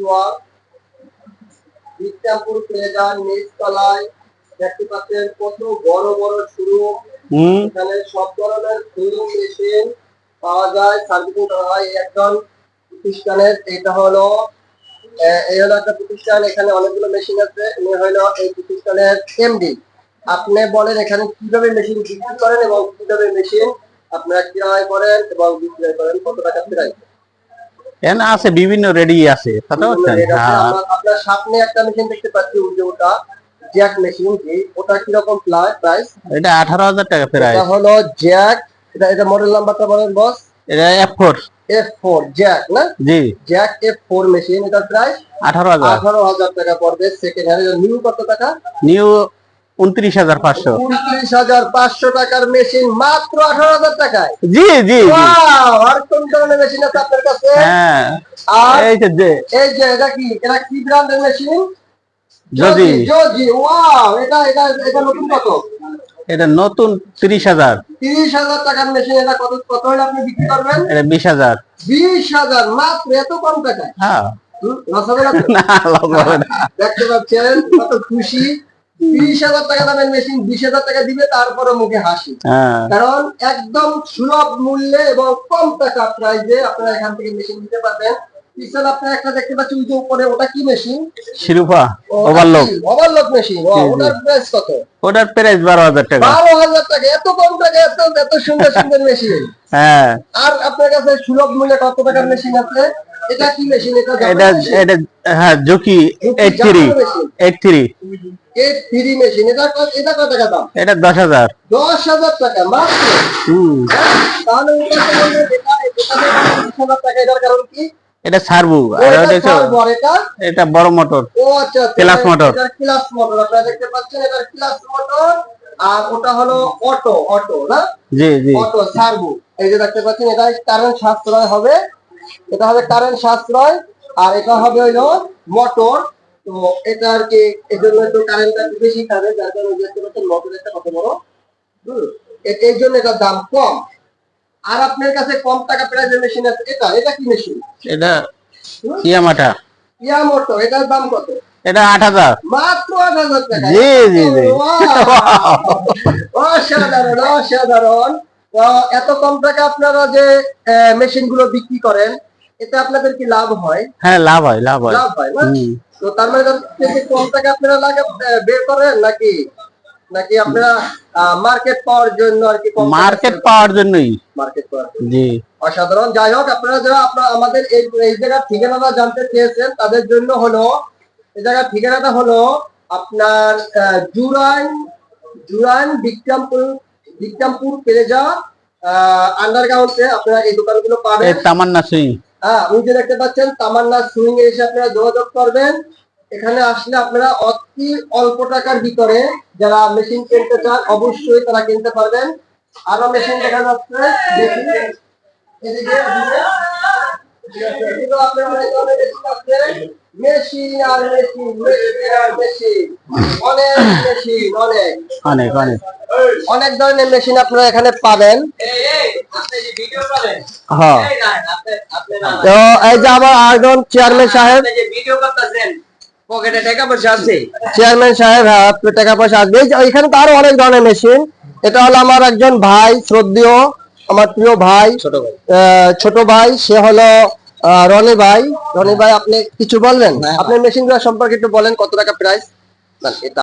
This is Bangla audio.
ফ্লোয়ার বিক্রামপুর প্লেজার নিচ দেখতে পাচ্ছেন কত বড় বড় শুরু। এখানে সব ধরনের সুইং মেশিন পাওয়া যায় সার্ভিসিং করা হয়। এই একজন প্রতিষ্ঠানের এটা হলো এই হলো একটা প্রতিষ্ঠান এখানে অনেকগুলো মেশিন আছে। উনি হলো এই প্রতিষ্ঠানের এমডি। আপনি বলেন এখানে কীভাবে মেশিন বিক্রি করেন এবং কীভাবে মেশিন আপনারা ক্রয় করেন এবং বিক্রয় করেন কত টাকা প্রাইস এখানে আছে বিভিন্ন রেডি আছে কথা বলছেন আপনার সামনে একটা মেশিন দেখতে পাচ্ছি যে ওটা জ্যাক মেশিন যে ওটা কীরকম প্রাইস এটা আঠারো হাজার টাকা প্রাইস এটা হলো জ্যাক এটা এটা মডেল নাম্বারটা বলেন বস এটা F four F four Jack না? জি। জ্যাক এফ ফোর মেশিন এটার প্রাইস আঠারো হাজার। আঠারো হাজার টাকা পড়বে সেকেন্ড হ্যান্ড নিউ কত টাকা? নিউ উনত্রিশ হাজার পাঁচশো। উনত্রিশ হাজার পাঁচশো টাকার মেশিন মাত্র আঠারো হাজার টাকায়। জি জি জি। আর কোন ধরনের মেশিন আছে আপনার কাছে? হ্যাঁ। এই যে যে। এই যে এটা কি? এটা কি ব্র্যান্ডের মেশিন যদি জজি ওয়াও এটা এটা এটা নতুন কত? এটা নতুন তিরিশ হাজার। তিরিশ হাজার টাকার মেশিন এটা কত কত হলে আপনি বিক্রি করবেন? এটা বিশ হাজার। বিশ হাজার মাত্র এত কম টাকায়? হ্যাঁ। দেখতে পাচ্ছেন কত খুশি। তিরিশ হাজার টাকা দামের মেশিন বিশ হাজার টাকা দিবে তারপরে মুখে হাসি। হ্যাঁ। কারণ একদম সুলভ মূল্যে এবং কম টাকা প্রাইজে আপনারা এখান থেকে মেশিন নিতে পারবেন। পিছনে আপনারা একটা দেখতে পাচ্ছেন ওই যে উপরে ওটা কি মেশিন শিরুপা ওভারলোক ওভারলোক মেশিন। ওটার প্রাইস কত? ওটার প্রাইস বারো হাজার টাকা। বারো হাজার টাকা এত কম টাকা এত এত সুন্দর সুন্দর মেশিন হ্যাঁ। আর আপনার কাছে সুলভ মূল্যে কত টাকার মেশিন আছে? এটা কি মেশিন এটা এটা হ্যাঁ Juki eight three eight three eight three machine এটা এটা কত টাকা দাম? এটা দশ হাজার। দশ হাজার টাকা মাত্র? হুম। তাহলে টাকা এটার কারণ কি? এটা সারবু। আর এটা এটা এটা? বড় মোটর ও আচ্ছা আচ্ছা, এটা- ক্লাস মোটর আপনারা দেখতে পাচ্ছেন এটার ক্লাস মোটর আর ওটা হলো অটো অটো না? জি জি। অটো সার্ভো এই যে দেখতে পাচ্ছেন এটা কারেন্ট সাশ্রয় হবে। এটা হবে কারেন্ট সাশ্রয় আর এটা হবে হইল মোটর তো এটা আর কি এর জন্য একটু কারেন্টটা বেশি খাবে যার কারণে দেখতে পাচ্ছেন মোটর একটা কত বড়? হুম, এ- এই জন্য এটার দাম কম। আর আপনার কাছে কম টাকা প্রাইজের মেশিন আছে এটা এটা কি মেশিন এটা ইয়ামাটা। ইয়া মোটর এটার দাম কত? এটা আট হাজার। মাত্র আট হাজার টাকা। জি, জি, জি। অসাধারণ অসাধারণ। এত কম টাকা আপনারা যে মেশিনগুলো বিক্রি করেন এতে আপনাদের কি লাভ হয়? হ্যাঁ লাভ হয় লাভ হয়। লাভ হয়। তো তার মানে থেকে কম টাকা আপনারা লাগে বের করেন নাকি? নাকি আপনারা মার্কেট পাওয়ার জন্য আর কি মার্কেট পাওয়ার জন্যই। মার্কেট পাওয়ার জি। অসাধারণ। যাই হোক আপনারা যারা আপনারা আমাদের এই এই জায়গার ঠিকানাটা জানতে চেয়েছেন তাদের জন্য হলো এই জায়গার ঠিকানাটা হলো আপনার আহ, জুরাইন জুরাইন বিক্রমপুর বিক্রমপুর পেরেজা আন্ডারগ্রাউন্ডে আপনারা এই দোকানগুলো পাবেন। তামান্না সিং। হ্যাঁ যে দেখতে পাচ্ছেন তামান্না সুইং এ এসে আপনারা যোগাযোগ করবেন। এখানে আসলে আপনারা অতি অল্প টাকার ভিতরে যারা মেশিন কিনতে চান অবশ্যই তারা কিনতে পারবেন। আরও মেশিন দেখা যাচ্ছে। দেখি এদিকে মেশিন আর মেশিন মেশিন মেশিন অনেক মেশিন অনেক। অনেক অনেক। অনেক ধরনের মেশিন আপনারা এখানে পাবেন। হ্যাঁ। তো এই যে আমার আরেকজন চেয়ারম্যান সাহেব। পকেটে টাকা পয়সা আছে চেয়ারম্যান সাহেব হ্যাঁ টাকা পয়সা আসবে। এখানে তো আরও অনেক ধরনের মেশিন এটা হলো আমার একজন ভাই শ্রদ্ধেয় আমার প্রিয় ভাই। ছোট ভাই। আহ, ছোট ভাই সে হলো রনি ভাই। রনি ভাই আপনি কিছু বলবেন? আপনার মেশিনগুলো সম্পর্কে একটু বলেন কত টাকা প্রাইস এটা